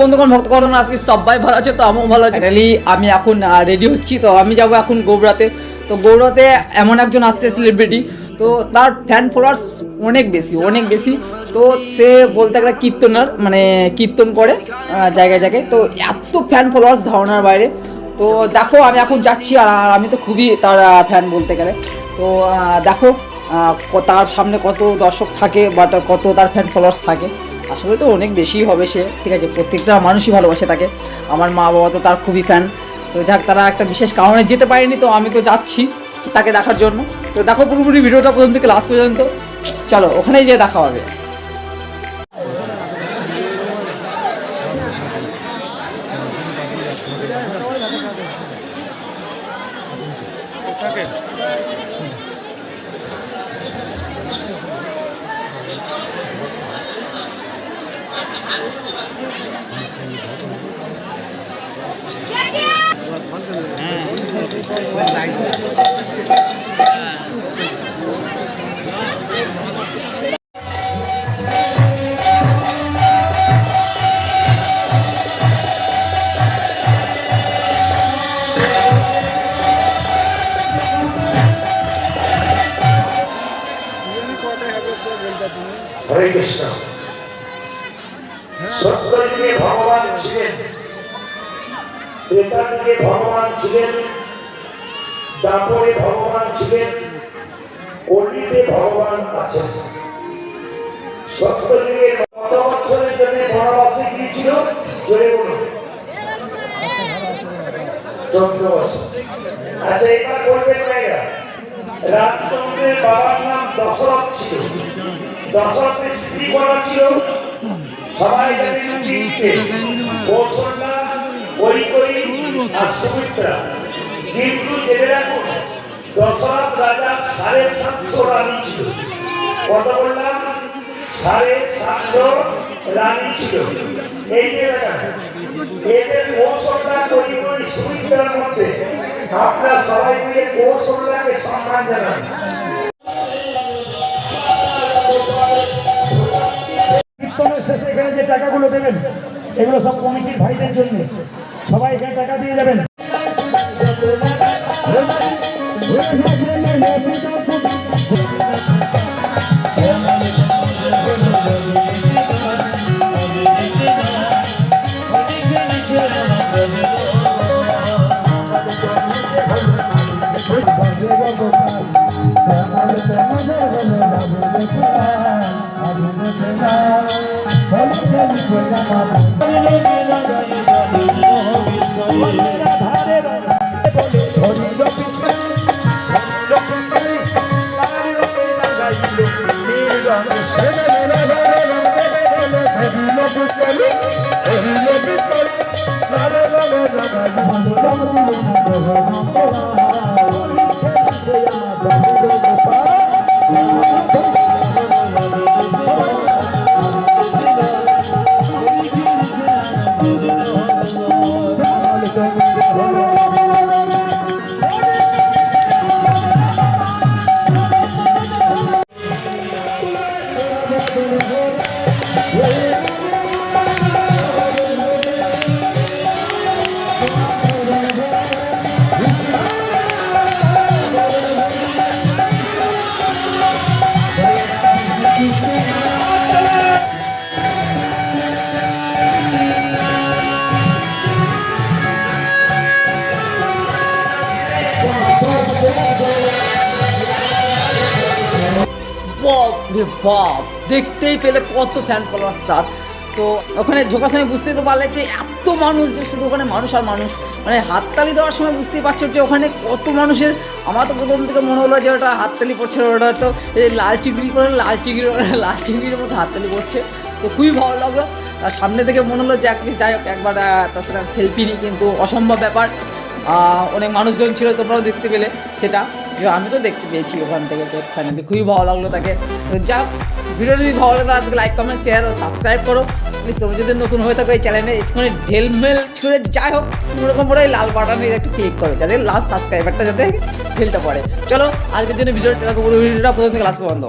বন্ধুগণ? ভক্তগণ আজকে সবাই ভালো আছে, তো আমিও ভালো আছি। রেলি আমি এখন রেডি হচ্ছি, তো আমি যাব এখন গৌড়াতে। তো গৌড়াতে এমন একজন আসছে সেলিব্রিটি তো তার ফ্যান ফলোয়ার্স অনেক বেশি অনেক বেশি। তো সে বলতে গেলে কীর্তনার মানে কীর্তন করে জায়গায় জায়গায়। তো এত ফ্যান ফলোয়ার্স ধারণার বাইরে। তো দেখো, আমি এখন যাচ্ছি, আর আমি তো খুবই তার ফ্যান বলতে গেলে। তো দেখো তার সামনে কত দর্শক থাকে বাট কত তার ফ্যান ফলোয়ার্স থাকে। আসলে তো অনেক বেশি হবে সে, ঠিক আছে? প্রত্যেকটা মানুষই ভালোবাসে তাকে। আমার মা বাবা তো তার খুবই ফ্যান তো যাক, তারা একটা বিশেষ কারণে যেতে পারেনি, তো আমি তো যাচ্ছি তাকে দেখার জন্য। তো দেখো পুরোপুরি ভিডিওটা প্রথম থেকে লাস্ট পর্যন্ত। চলো, ওখানেই যেয়ে দেখা হবে। হরে কৃষ্ণ। সত্যযুগে ভগবান ছিলেন। ত্রেতা ভগবান ছিলেন। দাপরে ভগবান ছিলেন। কলিতে ভগবান আছেন। সত্যযুগে কত বছরের জন্য বনবাসে গিয়েছিল, জোরে বলুন। চোদ্দ বছর। আচ্ছা এবার বলবেন মেয়েরা রামচন্দ্রের বাবার নাম দশরথ ছিল। দশরথের স্ত্রী বলা ছিল? সবাই জানেন তিনটে কৌশল্যা কৈকয়ী আর সুমিত্রা। কিন্তু জেনে রাখুন দশরথ রাজা সাড়ে সাতশো রানী ছিল। কত বললাম? সাড়ে সাতশো রানী ছিল। এই যে এদের কৌশলটা কৈকয়ী সুমিত্রার মধ্যে। আপনারা সবাই মিলে কৌশলটাকে সম্মান জানান। এগুলো সব কমিটির ভাইদের জন্য। সবাই এখানে টাকা দিয়ে যাবেন। বাপ বাপ, দেখতেই পেলে কত ফ্যান ফলোয়ার্স তার। তো ওখানে ঝোঁকার সময় বুঝতেই তো পারলে যে এত মানুষ যে শুধু ওখানে মানুষ আর মানুষ। মানে হাততালি দেওয়ার সময় বুঝতেই পারছ যে ওখানে কত মানুষের, আমার তো প্রথম থেকে মনে হলো যে ওটা হাততালি পড়ছে ওটা হয়তো লাল চিংড়ি করে, লাল চিংড়ি, লাল চিংড়ির মতো হাততালি পড়ছে। তো খুবই ভালো লাগল। আর সামনে থেকে মনে হলো যে এক পিস যাই হোক, একবার তার সেলফি নিই, কিন্তু অসম্ভব ব্যাপার। অনেক মানুষজন ছিল তোমরাও দেখতে পেলে সেটা। আমি তো দেখতে পেয়েছি ওখান থেকে যে ফাইনালি খুবই ভালো লাগল তাকে। যা ভিডিও যদি ভালো লাগল তাহলে লাইক কমেন্ট শেয়ার ও সাবস্ক্রাইব করো। প্লিজ তোমরা যদি নতুন হয়ে থাকো এই চ্যানেলে একটুখানি ঢেলমেল ছুঁড়ে যাই হোক কোনোরকম করে লাল বাটনে একটু ক্লিক করো, যাতে লাল সাবস্ক্রাইবারটা যাতে ঢেলটা পড়ে। চলো, আজকের জন্য ভিডিওটা পুরো ভিডিওটা প্রথম থেকে লাস্ট পর্যন্ত।